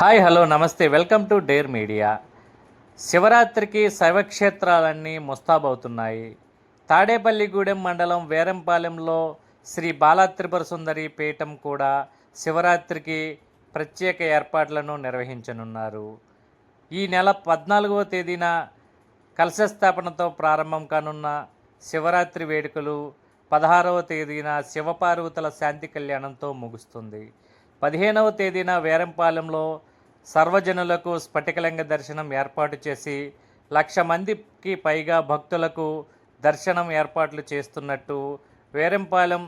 Hi hello నమస్తే. Welcome to dare media. శివరాత్రికి శైవక్షేత్రాలన్నీ ముస్తాబవుతున్నాయి. తాడేపల్లిగూడెం మండలం వేరంపాలెంలో శ్రీ బాలా త్రిపుర సుందరి పీఠం కూడా శివరాత్రికి ప్రత్యేక ఏర్పాట్లను నిర్వహించనున్నారు. ఈ నెల పద్నాలుగవ తేదీన కలశస్థాపనతో ప్రారంభం కానున్న శివరాత్రి వేడుకలు పదహారవ తేదీన శివపార్వతుల శాంతి కళ్యాణంతో ముగుస్తుంది. పదిహేనవ తేదీన వేరంపాలెంలో సర్వజనులకు స్ఫటికలింగ దర్శనం ఏర్పాటు చేసి లక్ష మందికి పైగా భక్తులకు దర్శనం ఏర్పాట్లు చేస్తున్నట్టు వేరంపాలెం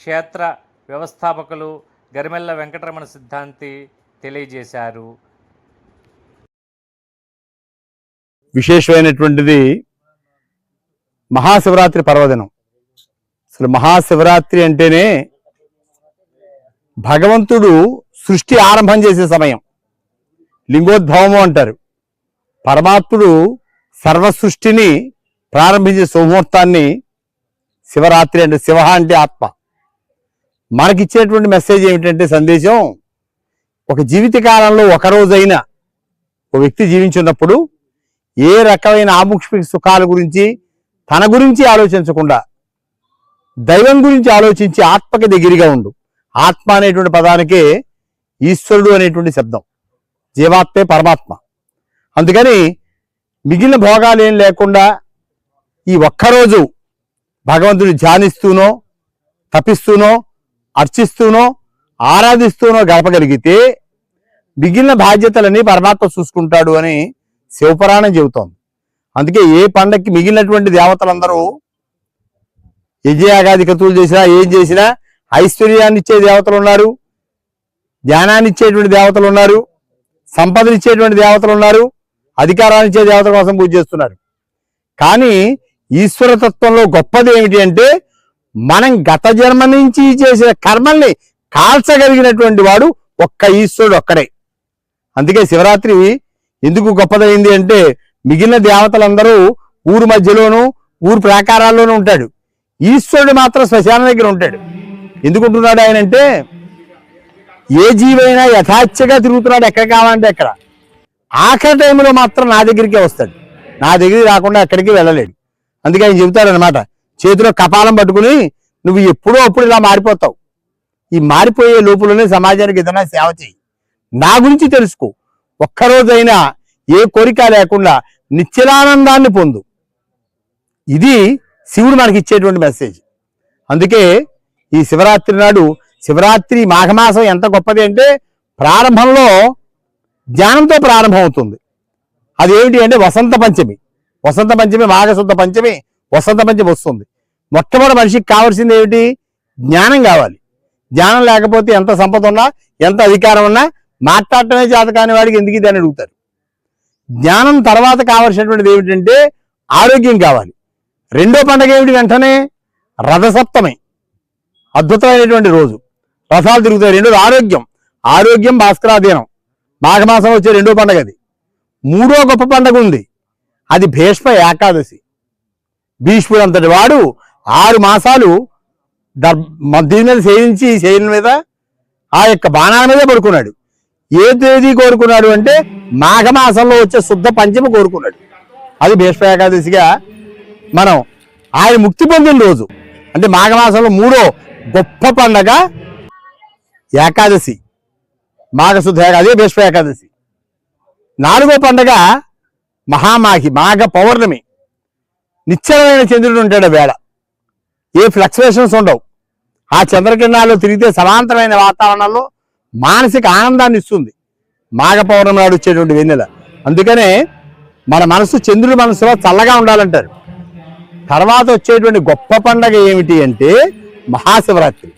క్షేత్ర వ్యవస్థాపకులు గరిమెల్ల వెంకటరమణ సిద్ధాంతి తెలియజేశారు. విశేషమైనటువంటిది మహాశివరాత్రి పర్వదినం. అసలు మహాశివరాత్రి అంటేనే భగవంతుడు సృష్టి ఆరంభం చేసే సమయం. లింగోద్భవము అంటారు. పరమాత్ముడు సర్వ సృష్టిని ప్రారంభించే శుభముహూర్తాన్ని శివరాత్రి అంటే శివ అంటే ఆత్మ. మనకిచ్చేటువంటి మెసేజ్ ఏమిటంటే సందేశం ఒక జీవిత కాలంలో ఒక ఒక వ్యక్తి జీవించున్నప్పుడు ఏ రకమైన ఆముష్మిక సుఖాల గురించి తన గురించి ఆలోచించకుండా దైవం గురించి ఆలోచించి ఆత్మకి దగ్గరగా ఉండు. ఆత్మ అనేటువంటి పదానికే ఈశ్వరుడు అనేటువంటి శబ్దం. జీవాత్మే పరమాత్మ. అందుకని మిగిలిన భోగాలు ఏం లేకుండా ఈ ఒక్కరోజు భగవంతుని ధ్యానిస్తూనో తపిస్తూనో అర్చిస్తూనో ఆరాధిస్తూనో గడపగలిగితే మిగిలిన బాధ్యతలని పరమాత్మ చూసుకుంటాడు అని శివపురాణం చెబుతోంది. అందుకే ఏ పండక్కి మిగిలినటువంటి దేవతలందరూ యజ్ఞయాగాది కతువులు చేసినా ఏం చేసినా ఐశ్వర్యాన్ని ఇచ్చే దేవతలు ఉన్నారు జ్ఞానాన్ని ఇచ్చేటువంటి దేవతలు ఉన్నారు సంపదలు ఇచ్చేటువంటి దేవతలు ఉన్నారు అధికారాన్ని ఇచ్చే దేవతల కోసం పూజ చేస్తున్నారు. కానీ ఈశ్వరతత్వంలో గొప్పది ఏమిటి అంటే మనం గత జన్మ నుంచి చేసిన కర్మల్ని కాల్చగలిగినటువంటి వాడు ఒక్క ఈశ్వరుడు ఒక్కడే. అందుకే శివరాత్రి ఎందుకు గొప్పదైంది అంటే మిగిలిన దేవతలందరూ ఊరు మధ్యలోనూ ఊరు ప్రాకారాల్లోనూ ఉంటాడు. ఈశ్వరుడు మాత్రం శ్మశానం దగ్గర ఉంటాడు. ఎందుకుంటున్నాడు ఆయన అంటే ఏ జీవైనా యథాచ్ఛగా తిరుగుతున్నాడు ఎక్కడ కావాలంటే ఎక్కడ ఆఖరి టైంలో మాత్రం నా దగ్గరికే వస్తాడు. నా దగ్గరికి రాకుండా ఎక్కడికి వెళ్ళలేడు. అందుకే ఆయన చెబుతాడనమాట చేతిలో కపాలం పట్టుకుని నువ్వు ఎప్పుడో అప్పుడు ఇలా మారిపోతావు. ఈ మారిపోయే లోపులోనే సమాజానికి ఏదైనా సేవ చేయి నా గురించి తెలుసుకో. ఒక్కరోజైనా ఏ కోరిక లేకుండా నిత్యలానందాన్ని పొందు. ఇది శివుడు మనకి ఇచ్చేటువంటి మెసేజ్ అందుకే ఈ శివరాత్రి నాడు శివరాత్రి మాఘమాసం ఎంత గొప్పది అంటే ప్రారంభంలో ధ్యానంతో ప్రారంభమవుతుంది. అది ఏమిటి అంటే వసంత పంచమి. వసంత పంచమి మాఘశుద్ధ పంచమి వసంత పంచమి వస్తుంది. మొట్టమొదటి మనిషికి కావాల్సింది ఏమిటి? జ్ఞానం కావాలి. జ్ఞానం లేకపోతే ఎంత సంపద ఉన్నా ఎంత అధికారం ఉన్నా మాట్లాడటమే చేత కాని వాడికి ఎందుకు ఇది అని అడుగుతారు. జ్ఞానం తర్వాత కావాల్సినటువంటిది ఏమిటంటే ఆరోగ్యం కావాలి. రెండో పండగ ఏమిటి? వెంటనే రథసప్తమి అద్భుతమైనటువంటి రోజు. రసాలు తిరుగుతాయి. రెండోది ఆరోగ్యం. ఆరోగ్యం భాస్కరాధీనం మాఘమాసం వచ్చే రెండో పండగ అది. మూడో గొప్ప పండగ ఉంది. అది భీష్మ ఏకాదశి. భీష్ముడు అంతటి వాడు ఆరు మాసాలు దర్ మ- దీని మీద సేవించి శైలి మీద ఆ యొక్క బాణాల మీదే పడుకున్నాడు. ఏ తేదీ కోరుకున్నాడు అంటే మాఘమాసంలో వచ్చే శుద్ధ పంచమ కోరుకున్నాడు. అది భీష్మ ఏకాదశిగా మనం ఆయన ముక్తి పొందిన రోజు. అంటే మాఘమాసంలో మూడో గొప్ప పండగ ఏకాదశి మాఘశుద్ధ ఏకాదశి భీష్మ ఏకాదశి. నాలుగో పండగ మహామాఘి మాఘ పౌర్ణమి. నిశ్చలమైన చంద్రుడు ఉంటాడు వేళ. ఏ ఫ్లక్చువేషన్స్ ఉండవు. ఆ చంద్రకిరణాలు తిరిగితే సమాంతరమైన వాతావరణంలో మానసిక ఆనందాన్ని ఇస్తుంది. మాఘ పౌర్ణమి నాడు వచ్చేటువంటి వెన్నెల. అందుకనే మన మనసు చంద్రుడి మనసులో చల్లగా ఉండాలంటారు. తర్వాత వచ్చేటువంటి గొప్ప పండగ ఏమిటి అంటే మహాశివరాత్రి.